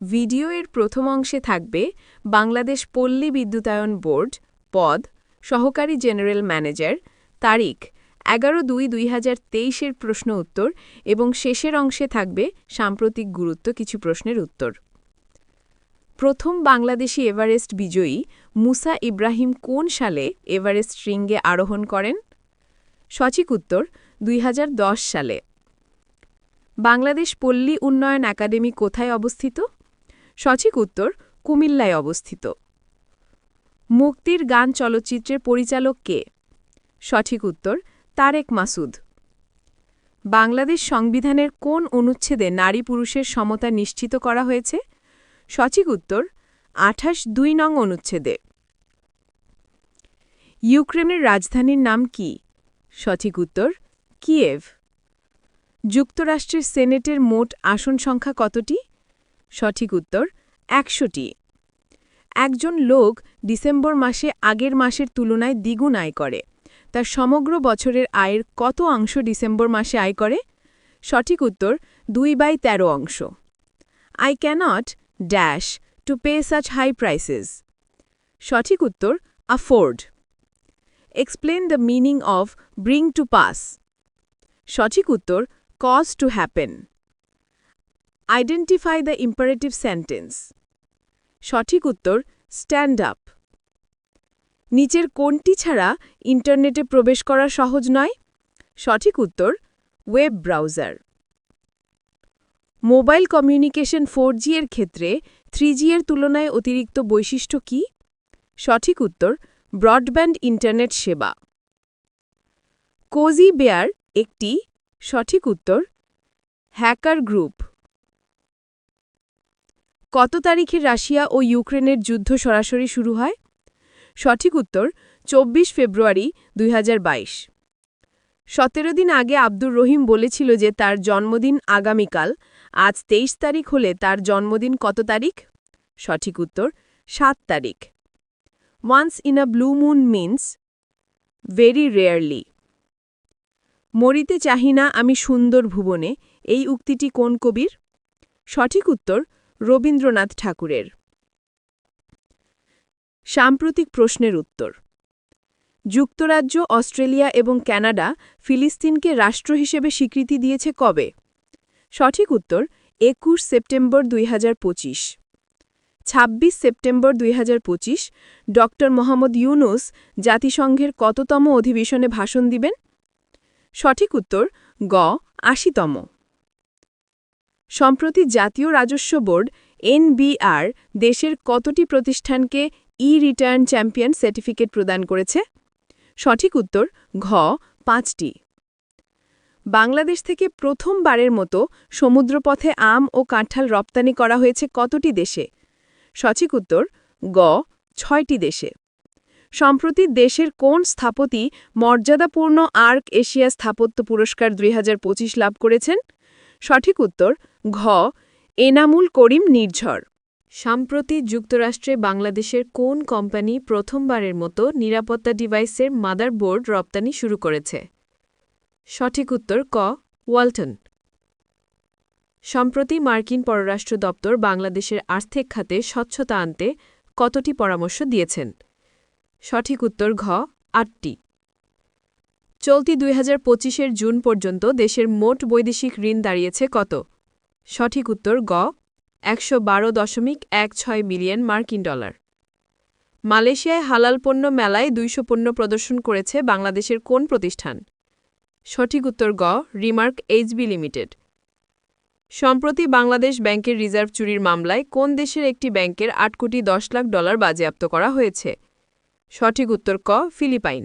Video এর প্রথম অংশে থাকবে বাংলাদেশ পল্লী বিদ্যুতায়ন বোর্ড, পদ, সহকারী জেনারেল ম্যানেজার, তারিখ, এগারো দুই দুই হাজার তেইশের প্রশ্ন উত্তর এবং শেষের অংশে থাকবে সাম্প্রতিক গুরুত্ব কিছু প্রশ্নের উত্তর। প্রথম বাংলাদেশি এভারেস্ট বিজয়ী মুসা ইব্রাহিম কোন সালে এভারেস্ট শৃঙ্গে আরোহণ করেন? সঠিক উত্তর, দুই হাজার দশ সালে। বাংলাদেশ পল্লী উন্নয়ন একাডেমি কোথায় অবস্থিত? সঠিক উত্তর কুমিল্লায় অবস্থিত। মুক্তির গান চলচ্চিত্রের পরিচালক কে? সঠিক উত্তর তারেক মাসুদ। বাংলাদেশ সংবিধানের কোন অনুচ্ছেদে নারী পুরুষের সমতা নিশ্চিত করা হয়েছে? সঠিক উত্তর আঠাশ দুই নং অনুচ্ছেদে। ইউক্রেনের রাজধানীর নাম কি? সঠিক উত্তর কিয়েভ। যুক্তরাষ্ট্রের সেনেটের মোট আসন সংখ্যা কতটি? সঠিক উত্তর, একশোটি। একজন লোক ডিসেম্বর মাসে আগের মাসের তুলনায় দ্বিগুণ আয় করে। তার সমগ্র বছরের আয়ের কত অংশ ডিসেম্বর মাসে আয় করে? সঠিক উত্তর, দুই বাই তেরো অংশ। I can't dash to pay such high prices সঠিক উত্তর afford explain the meaning of bring to pass সঠিক উত্তর cause to happen identify the imperative sentence সঠিক উত্তর স্ট্যান্ড আপ নিচের কোনটি ছাড়া ইন্টারনেটে প্রবেশ করা সহজ নয়। সঠিক উত্তর web browser mobile communication four এর ক্ষেত্রে থ্রি এর তুলনায় অতিরিক্ত বৈশিষ্ট্য কি? সঠিক উত্তর ব্রডব্যান্ড ইন্টারনেট সেবা. কোজি বেয়ার একটি সঠিক উত্তর, হ্যাকার গ্রুপ। কত তারিখে রাশিয়া ও ইউক্রেনের যুদ্ধ সরাসরি শুরু হয়? সঠিক উত্তর, চব্বিশ ফেব্রুয়ারি দুই সতেরো দিন আগে আব্দুর রহিম বলেছিল যে তার জন্মদিন আগামীকাল। আজ তেইশ তারিখ হলে তার জন্মদিন কত তারিখ? সঠিক উত্তর, সাত তারিখ। Once in a blue moon means very rarely মরিতে চাহি না আমি সুন্দর ভুবনে। এই উক্তিটি কোন কবির? সঠিক উত্তর রবীন্দ্রনাথ ঠাকুরের। সাম্প্রতিক প্রশ্নের উত্তর। যুক্তরাজ্য, অস্ট্রেলিয়া এবং ক্যানাডা ফিলিস্তিনকে রাষ্ট্র হিসেবে স্বীকৃতি দিয়েছে কবে? সঠিক উত্তর, একুশ সেপ্টেম্বর দুই হাজার পঁচিশ। ছাব্বিশ সেপ্টেম্বর দুই হাজার পঁচিশ ড মোহাম্মদ ইউনুস জাতিসংঘের কততম অধিবেশনে ভাষণ দিবেন? সঠিক উত্তর, গ, আশিতম। সম্প্রতি জাতীয় রাজস্ব বোর্ড, এনবিআর, দেশের কতটি প্রতিষ্ঠানকে ই রিটার্ন চ্যাম্পিয়ন সার্টিফিকেট প্রদান করেছে? সঠিক উত্তর, ঘ, পাঁচটি। বাংলাদেশ থেকে প্রথমবারের মতো সমুদ্রপথে আম ও কাঁঠাল রপ্তানি করা হয়েছে কতটি দেশে? সঠিক উত্তর, গ, ছয়টি দেশে। সম্প্রতি দেশের কোন স্থাপতি মর্যাদাপূর্ণ আর্ক এশিয়া স্থাপত্য পুরস্কার দুই হাজার পঁচিশ লাভ করেছেন? সঠিক উত্তর, ঘ, এনামুল করিম নির্ঝর। সাম্প্রতি যুক্তরাষ্ট্রে বাংলাদেশের কোন কোম্পানি প্রথমবারের মতো নিরাপত্তা ডিভাইসের মাদারবোর্ড রপ্তানি শুরু করেছে? সঠিক উত্তর, ক, ওয়ালটন। সম্প্রতি মার্কিন পররাষ্ট্র দপ্তর বাংলাদেশের আর্থিক খাতে স্বচ্ছতা আনতে কতটি পরামর্শ দিয়েছেন? সঠিক উত্তর, ঘ, আটটি। চলতি দুই হাজার পঁচিশের জুন পর্যন্ত দেশের মোট বৈদেশিক ঋণ দাঁড়িয়েছে কত? সঠিক উত্তর গ, একশো বারো দশমিক এক ছয় মিলিয়ন মার্কিন ডলার। মালয়েশিয়ায় হালাল পণ্য মেলায় দুইশো পণ্য প্রদর্শন করেছে বাংলাদেশের কোন প্রতিষ্ঠান? সঠিক উত্তর গ, রিমার্ক এইচবি লিমিটেড। সম্প্রতি বাংলাদেশ ব্যাংকের রিজার্ভ চুরির মামলায় কোন দেশের একটি ব্যাংকের আট কোটি দশ লাখ ডলার বাজেয়াপ্ত করা হয়েছে? সঠিক উত্তর ক, ফিলিপাইন।